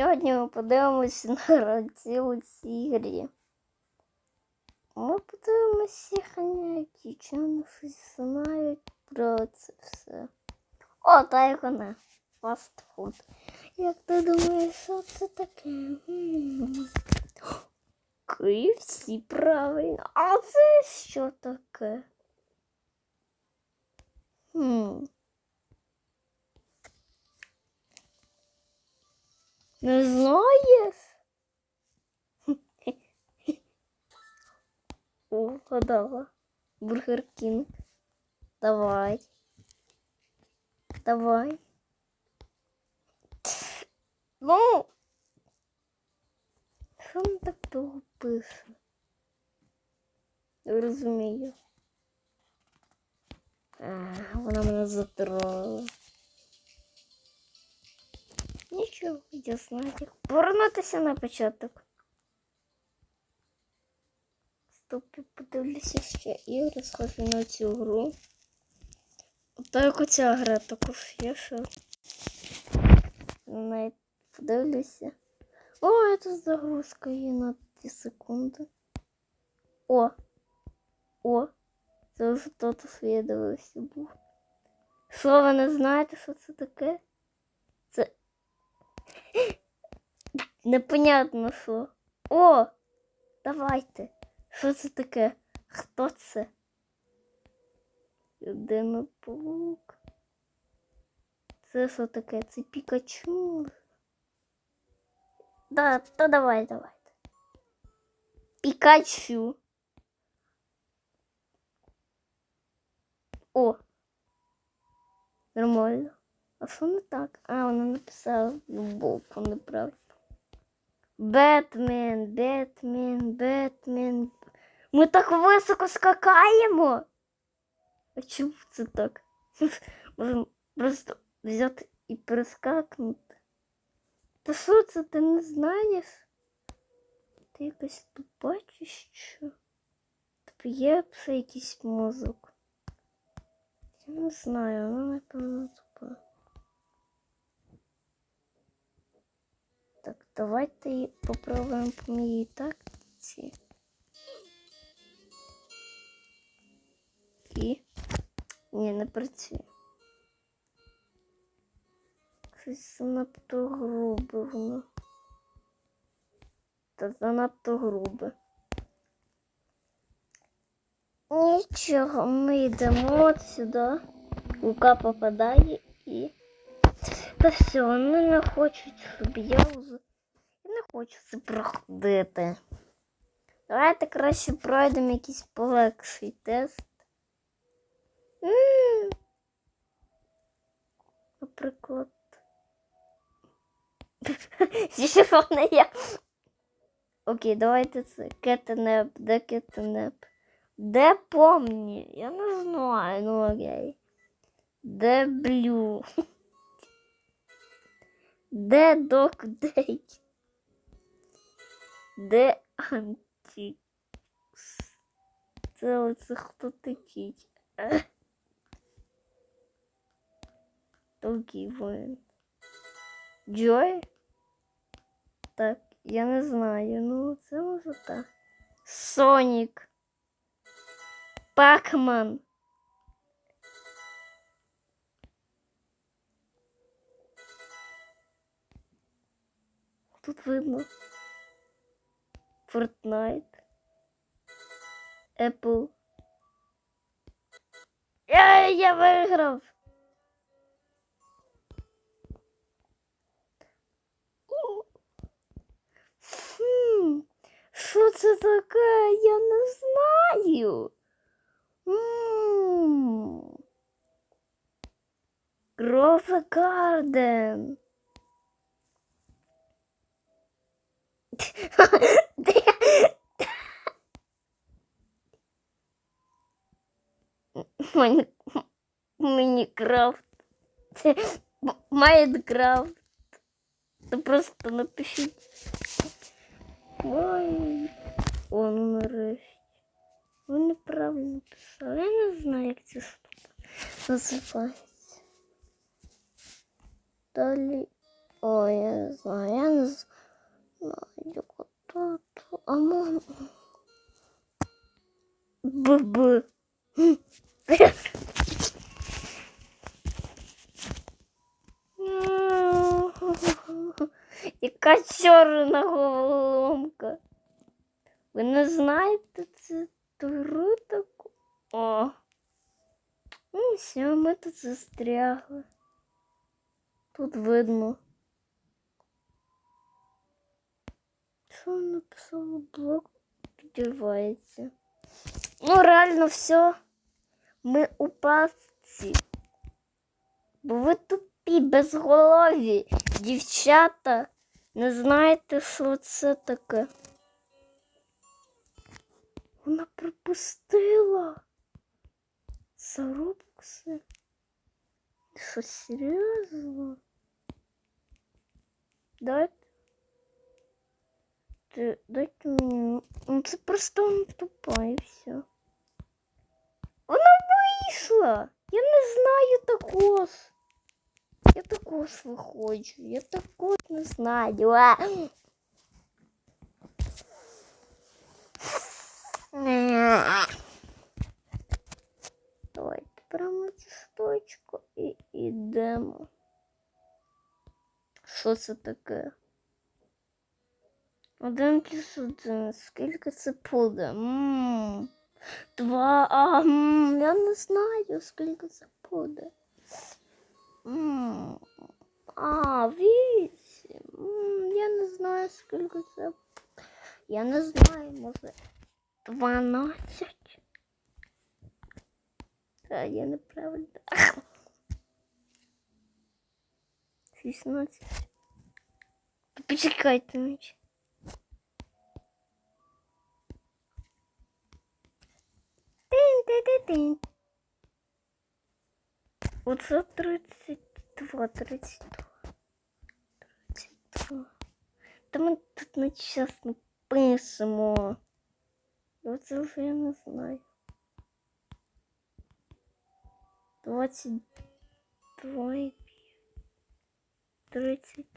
Сьогодні ми подивимося на гравців у. Ми подивимося, які чи вони щось знають про це все. О, та й вона. Фастфуд. Як ти думаєш, що це таке? KFC, правильно. А це що таке? Хм. Не знаєш? О, гадала. Бургер Кінг. Давай. Давай. Ну. Що він так довго пише? Не розумію. А, вона мене затролила. Нічого, я знаю. Повернутися на початок. Стоп, я подивлюся ще ігри, схожі на цю гру. Так оця гра також є, подивлюся. О, тут загрузка є на 2 секунди. О! О! Це вже тот, що я дивився був. Що ви не знаєте, що це таке? Непонятно що. О! Давайте. Що це таке? Хто це? Людина. Це що таке? Це Пікачу. Да, то давай, давайте. Пікачу. О! Нормально. А що не так? А, вона написала любовку неправильно. Бетмен, Бетмен, Бетмен. Ми так високо скакаємо. А чому це так? Можемо просто взяти і перескакнути. Та що це ти не знаєш? Ти якась тупа чи що? Тобі є все якийсь мозок? Я не знаю, вона напевно тупа. Давайте попробуємо по моїй тактиці. І. Ні, не працює. Щось занадто грубе воно. Та занадто грубе. Нічого, ми йдемо от сюди. Лука попадає і. Та все, вони не хочуть, щоб. Я не хочу це проходити. Давайте краще пройдемо якийсь полегший тест. М. Наприклад. Що не я? Окей, давайте це. Кетенеп, де кетенеп? Де помні? Я не знаю, ну окей. Де блю? Де док дей? Де антікс? Це оце хто такий? Ех. Толкий воїн. Джой? Так, я не знаю. Ну, це може так. Сонік. Пакман. Тут видно. Fortnite. Apple. Я, я виграв. Що це таке? Я не знаю. М. Grove Garden. Майнкрафт. Це М- Майнкрафт. Та просто напишіть. Ой. О, ну нарешті. Ви неправильно писали. Я не знаю, як ця штука називається. Далі Ой, я не знаю, я не знаю. Тут, а можна... Б-б. Яка чорна головоломка. Ви не знаєте це туру таку? О. Ну, все, ми тут застрягли. Тут видно. Що написало блок підірвається. Ну, реально все. Ми у пастці. Бо ви тупі, безголові. Дівчата. Не знаєте, що це таке. Вона пропустила. Зарубкси. Що, серйозно? Дайте. Дайте мені. Ну це просто тупа і все. Вона вийшла! Я не знаю також. Я також виходжу. Я також не знаю. А. Давайте беремо цю штучку і йдемо. Що це таке? Один плюс один. Скільки це буде? М, Два. А, я не знаю, скільки це буде. А, вісім. Я не знаю, скільки це. Я не знаю, може. Дванадцять. А, я неправильно. Шістнадцять. Почекайте, Оце 32, 32. 32. Та ми тут нечесно пишемо. Оце вже я не знаю. 22 і 36.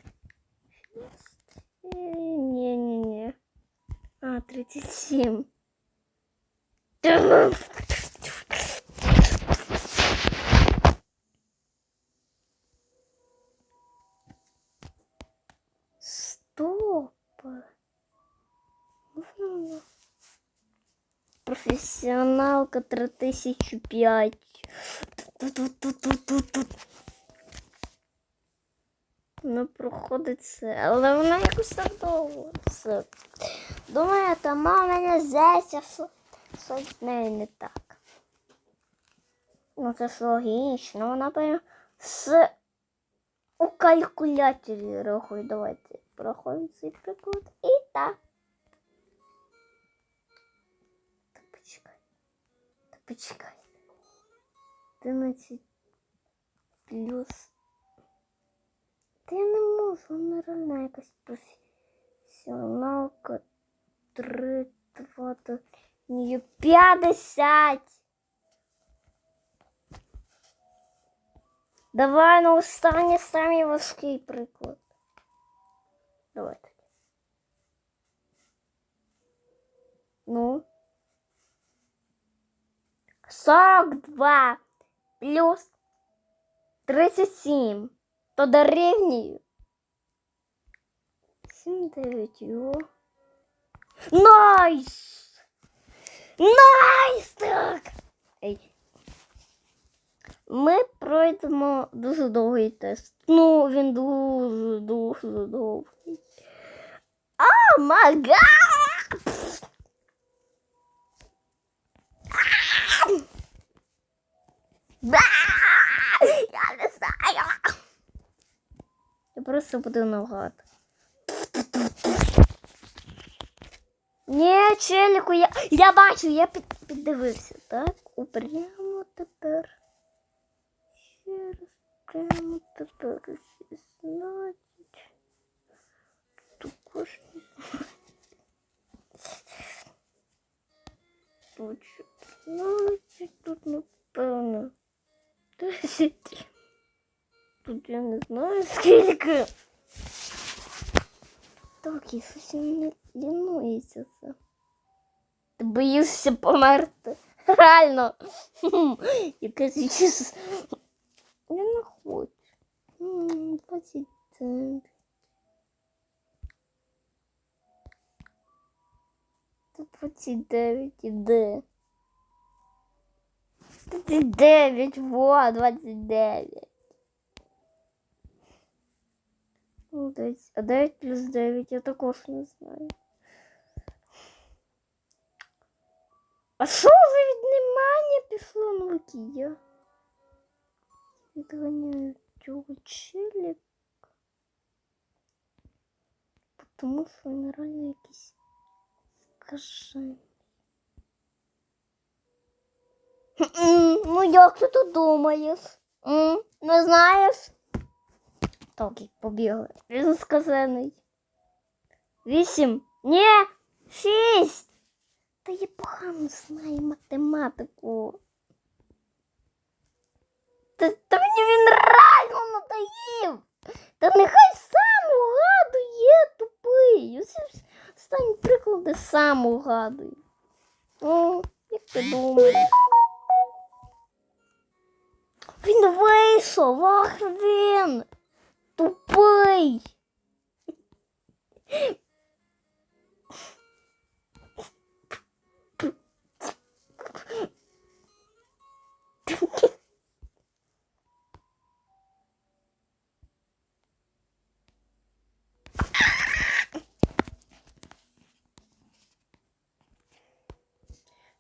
Не-не-не. А, 37. Профессионалка 3005. Тут-тут-тут-тут-тут. Вона проходить це, але вона якось так довго. Все. Думаю, та мама мене здається, що з нею не так. Ну це ж логічно, вона прям з у калькуляторі рахує. Давайте порахуємо цей приклад. І так. почекай. 11 плюс. Та я не можу, вона реально якась професіоналка. 3, 2, 3, 50. Давай на останній самий важкий приклад. Давай тоді. Ну. 42 плюс 37. То дорівнює. 7, 9, йо. Найс! Найс! Так! Ей. Ми пройдемо дуже довгий тест. Ну, він дуже дуже довгий. О, май гад! Ба! Я не знаю. Я просто буду наугад. Ні, челіку, я, я бачу, я під, піддивився, так? Упрямо тепер. Ще раз прямо тепер 16. Також не знаю. Тут 14, тут напевно. 10. Тут я не знаю скільки. Так, і не лінується це. Ти боїшся померти. Реально. Якась якась... Я не хочу. М, 29. Тут 29 іде. 29, во, 29. Ну, 9. А 9 плюс 9 я також не знаю. А що вже віднімання пішло на Лукія? Відганяю цього челіка. Тому що він реально якийсь скажений. Ну як ти тут думаєш? Не знаєш? Так, і побігли. Він сказаний. Вісім. Ні, шість. Та я погано знаю математику. Та, та мені він реально надоїв. Та нехай сам угадує тупий. Усі останні приклади сам угадує. Ну, як ти думаєш? Він вийшов, ах він. Тупий.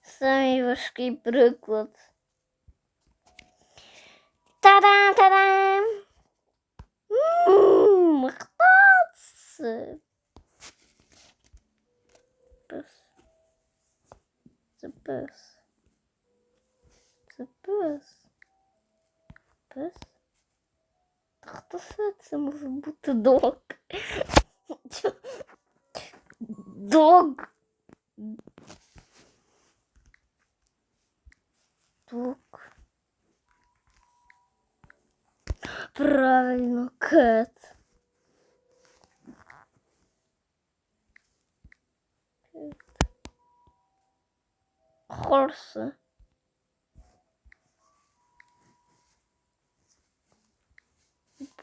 Самий важкий приклад. Та-дам, та-дам! Хто це? Пес. Це пес. Це пес. Пес? Та хто це? Це може бути дог. Дог. Дог. Правильно, кет. Хорse.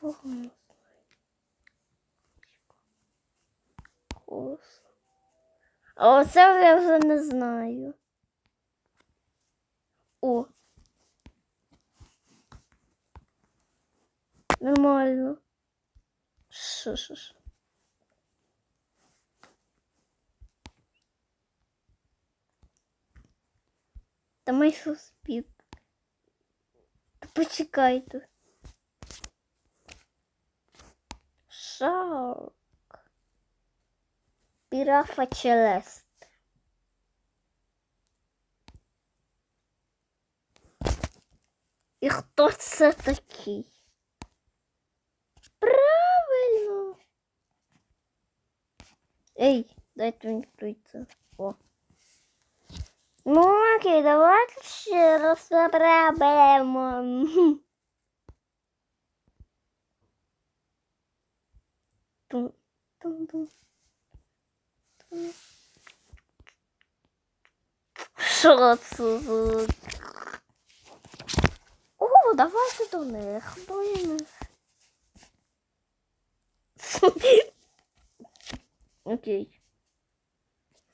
Погано. Хорс. А оце я вже не знаю. О. Нормально. Що, що, що? Та майже спід. Та почекайте. Шок. Пірафа Челест. І хто це такий? Правильно. Ей, дайте мені прийти. О. Ну, окей, давайте ще раз спробуємо. Тун. Що це. О, давайте до них, до них. Окей.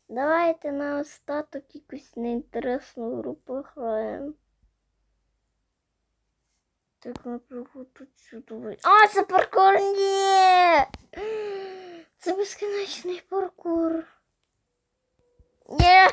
Давайте на остаток якусь неінтересну гру граємо. Так, наприклад, тут сюди. А, це паркур! Ні! Це безкінечний паркур. Ні!